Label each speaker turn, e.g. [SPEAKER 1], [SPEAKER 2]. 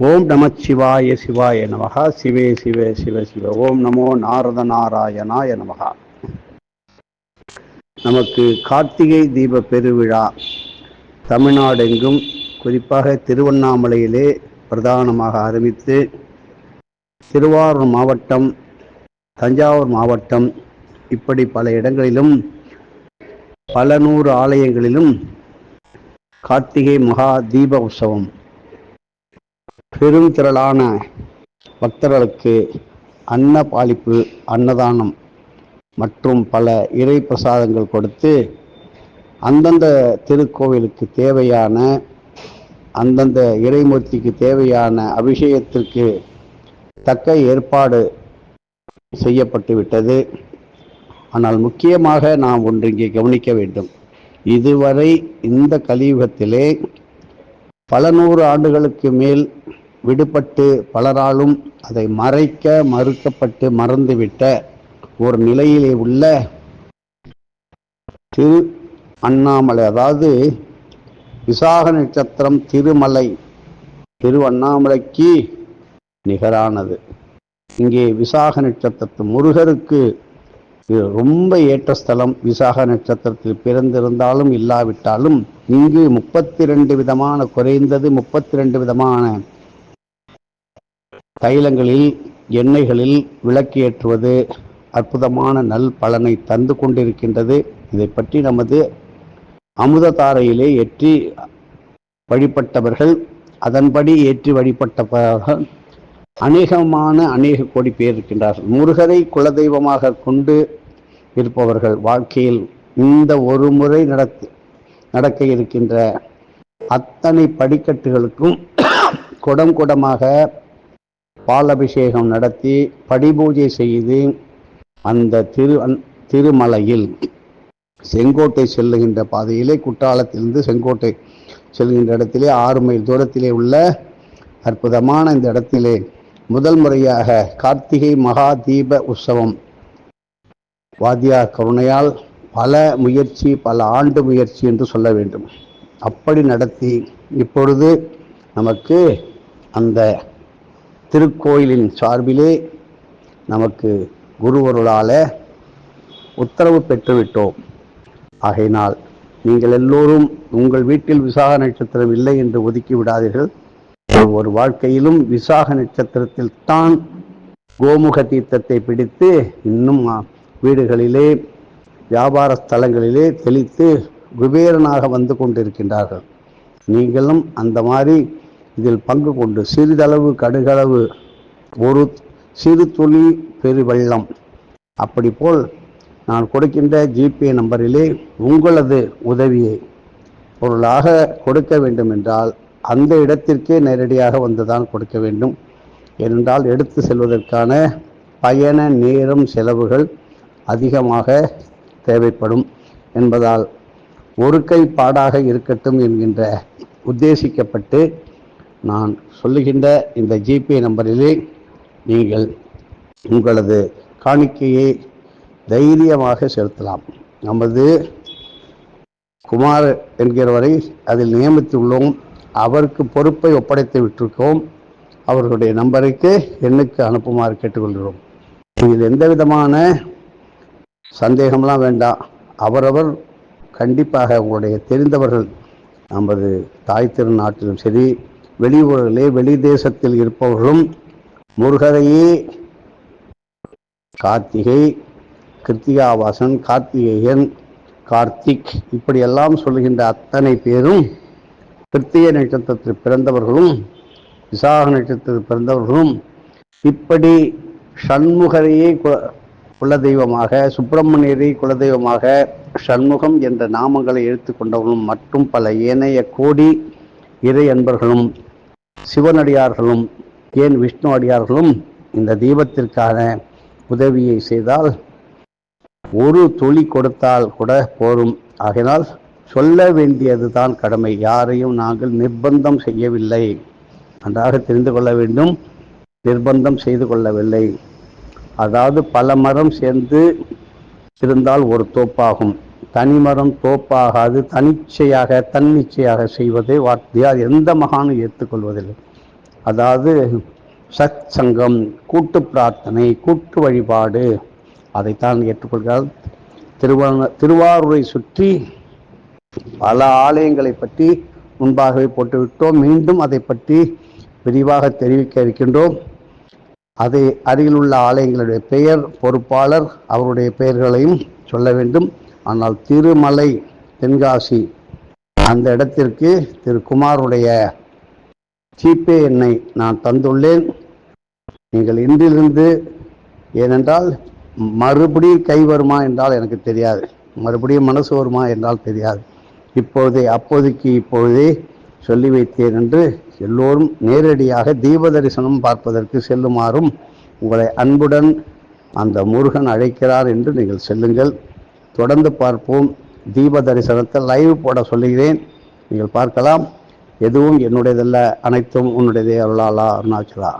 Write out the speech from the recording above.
[SPEAKER 1] ஓம் நம சிவாய சிவாய நமகா சிவே சிவே சிவ சிவ. ஓம் நமோ நாரத நாராயணாய நமகா நமக்கு கார்த்திகை தீப பெருவிழா தமிழ்நாடெங்கும் குறிப்பாக திருவண்ணாமலையிலே பிரதானமாக ஆரம்பித்து திருவாரூர் மாவட்டம் தஞ்சாவூர் மாவட்டம் இப்படி பல இடங்களிலும் பல நூறு ஆலயங்களிலும் கார்த்திகை மகா தீப உற்சவம் பெரும் திரளான பக்தர்களுக்கு அன்ன பாலிப்பு அன்னதானம் மற்றும் பல இறை பிரசாதங்கள் கொடுத்து அந்தந்த திருக்கோவிலுக்கு தேவையான அந்தந்த இறைமூர்த்திக்கு தேவையான அபிஷேகத்திற்கு தக்க ஏற்பாடு செய்யப்பட்டு விட்டது. ஆனால் முக்கியமாக நாம் ஒன்று இங்கே கவனிக்க வேண்டும். இதுவரை இந்த கலியுகத்திலே பல நூறு ஆண்டுகளுக்கு மேல் விடுபட்டு பலராலும் அதை மறைக்க மறுக்கப்பட்டு மறந்துவிட்ட ஒரு நிலையிலே உள்ள திரு அண்ணாமலை. அதாவது விசாக நட்சத்திரம் திருமலை திரு அண்ணாமலைக்கு நிகரானது. இங்கே விசாக நட்சத்திரத்து முருகருக்கு இது ரொம்ப ஏற்ற ஸ்தலம். விசாக நட்சத்திரத்தில் பிறந்திருந்தாலும் இல்லாவிட்டாலும் இங்கு முப்பத்தி ரெண்டு விதமான குறைந்தது முப்பத்தி ரெண்டு விதமான தைலங்களில் எண்ணெய்களில் விளக்கேற்றுவது அற்புதமான நல் பலனை தந்து கொண்டிருக்கின்றது. இதை பற்றி நமது அமுததாரையிலே ஏற்றி வழிபட்டவர்கள் அதன்படி ஏற்றி வழிபட்டவர்கள் அநேகமான அநேக கோடி பேர் இருக்கின்றார்கள். முருகரை குலதெய்வமாக கொண்டு இருப்பவர்கள் வாழ்க்கையில் இந்த ஒரு முறை நடத்து நடக்க இருக்கின்ற அத்தனை படிக்கட்டுகளுக்கும் குடம் குடமாக பால் அபிஷேகம் நடத்தி படிபூஜை செய்து அந்த திரு திருமலையில் செங்கோட்டை செல்லுகின்ற பாதையிலே குற்றாலத்திலிருந்து செங்கோட்டை செல்கின்ற இடத்திலே ஆறு மைல் தூரத்திலே உள்ள அற்புதமான இந்த இடத்திலே முதல் முறையாக கார்த்திகை மகா தீப உற்சவம். வாத்தியார் கருணையால் பல முயற்சி பல ஆண்டு முயற்சி என்று சொல்ல வேண்டும். அப்படி நடத்தி இப்பொழுது நமக்கு அந்த திருக்கோயிலின் சார்பிலே நமக்கு குருவருளால உத்தரவு பெற்றுவிட்டோம். ஆகையினால் நீங்கள் எல்லோரும் உங்கள் வீட்டில் விசாக நட்சத்திரம் இல்லை என்று ஒதுக்கி விடாதீர்கள். ஒவ்வொரு வாழ்க்கையிலும் விசாக நட்சத்திரத்தில் தான் கோமுக தீர்த்தத்தை பிடித்து இன்னும் வீடுகளிலே வியாபார ஸ்தலங்களிலே தெளித்து குபேரனாக வந்து கொண்டிருக்கின்றார்கள். நீங்களும் அந்த மாதிரி இதில் பங்கு கொண்டு சிறிதளவு கடுகளவு ஒரு சிறு துளி பெருவெள்ளம் அப்படி போல் நான் கொடுக்கின்ற ஜிபே நம்பரிலே உங்களது உதவியை பொருளாக கொடுக்க வேண்டும் என்றால் அந்த இடத்திற்கே நேரடியாக வந்துதான் கொடுக்க வேண்டும். ஏனென்றால் எடுத்து செல்வதற்கான பயண நேரம் செலவுகள் அதிகமாக தேவைப்படும் என்பதால் ஒரு கை பாடாக இருக்கட்டும் என்கின்ற உத்தேசிக்கப்பட்டு நான் சொல்லுகின்ற இந்த ஜிபே நம்பரிலே நீங்கள் உங்களது காணிக்கையை தைரியமாக செலுத்தலாம். நமது குமார் என்கிறவரை அதில் நியமித்துள்ளோம். அவருக்கு பொறுப்பை ஒப்படைத்து விட்டிருக்கோம். அவர்களுடைய நம்பருக்கு எண்ணுக்கு அனுப்புமாறு கேட்டுக்கொள்கிறோம். இதில் எந்த விதமான சந்தேகம்லாம் வேண்டாம். அவரவர் கண்டிப்பாக உங்களுடைய தெரிந்தவர்கள். நமது தாய் திருநாட்டிலும் சரி வெளியூர்களே வெளி தேசத்தில் இருப்பவர்களும் முருகரையே கார்த்திகை கிருத்திகாவாசன் கார்த்திகேயன் கார்த்திக் இப்படியெல்லாம் சொல்கின்ற அத்தனை பேரும் கிருத்திக நட்சத்திரத்தில் பிறந்தவர்களும் விசாக நட்சத்திரத்தில் பிறந்தவர்களும் இப்படி சண்முகரையே குலதெய்வமாக சுப்பிரமணியரை குலதெய்வமாக சண்முகம் என்ற நாமங்களை எடுத்துக்கொண்டவர்களும் மற்றும் பல ஏனைய கோடி இறை அன்பர்களும் சிவனடியார்களும் ஏன் விஷ்ணு அடியார்களும் இந்த தீபத்திற்கான உதவியை செய்தால் ஒரு துளி கொடுத்தால் கூட போரும். ஆகினால் சொல்ல வேண்டியது தான் கடமை. யாரையும் நாங்கள் நிர்பந்தம் செய்யவில்லை. நன்றாக தெரிந்து கொள்ள வேண்டும். நிர்பந்தம் செய்து கொள்ளவில்லை. அதாவது பல மரம் சேர்ந்து இருந்தால் ஒரு தோப்பாகும். தனிமரம் தோப்பாகாது தனிச்சையாக தன்னிச்சையாக செய்வதை வார்த்தையால் எந்த மகானும் ஏற்றுக்கொள்வதில்லை. அதாவது சத் சங்கம் கூட்டு பிரார்த்தனை கூட்டு வழிபாடு அதைத்தான் ஏற்றுக்கொள்கிறார். திருவண்ண திருவாரூரை சுற்றி பல ஆலயங்களை பற்றி முன்பாகவே போட்டுவிட்டோம். மீண்டும் அதை பற்றி விரிவாக தெரிவிக்க இருக்கின்றோம். அதை அருகிலுள்ள ஆலயங்களுடைய பெயர் பொறுப்பாளர் அவருடைய பெயர்களையும் சொல்ல வேண்டும். ஆனால் திருமலை தென்காசி அந்த இடத்திற்கு திரு குமாருடைய ஜிபே எண்ணை நான் தந்துள்ளேன். நீங்கள் இன்றிலிருந்து ஏனென்றால் மறுபடியும் கை வருமா என்றால் எனக்கு தெரியாது. மறுபடியும் மனசு வருமா என்றால் தெரியாது. இப்போதே அப்போதைக்கு இப்பொழுதே சொல்லி வைத்தேன் என்று எல்லோரும் நேரடியாக தீப தரிசனம் பார்ப்பதற்கு செல்லுமாறும் உங்களை அன்புடன் அந்த முருகன் அழைக்கிறார் என்று நீங்கள் செல்லுங்கள். தொடர்ந்து பார்ப்போம். தீப தரிசனத்தை லைவ் போட சொல்லுகிறேன். நீங்கள் பார்க்கலாம். எதுவும் என்னுடையதல்ல. அனைத்தும் உன்னுடையதே அருளாலா அருணாச்சலா.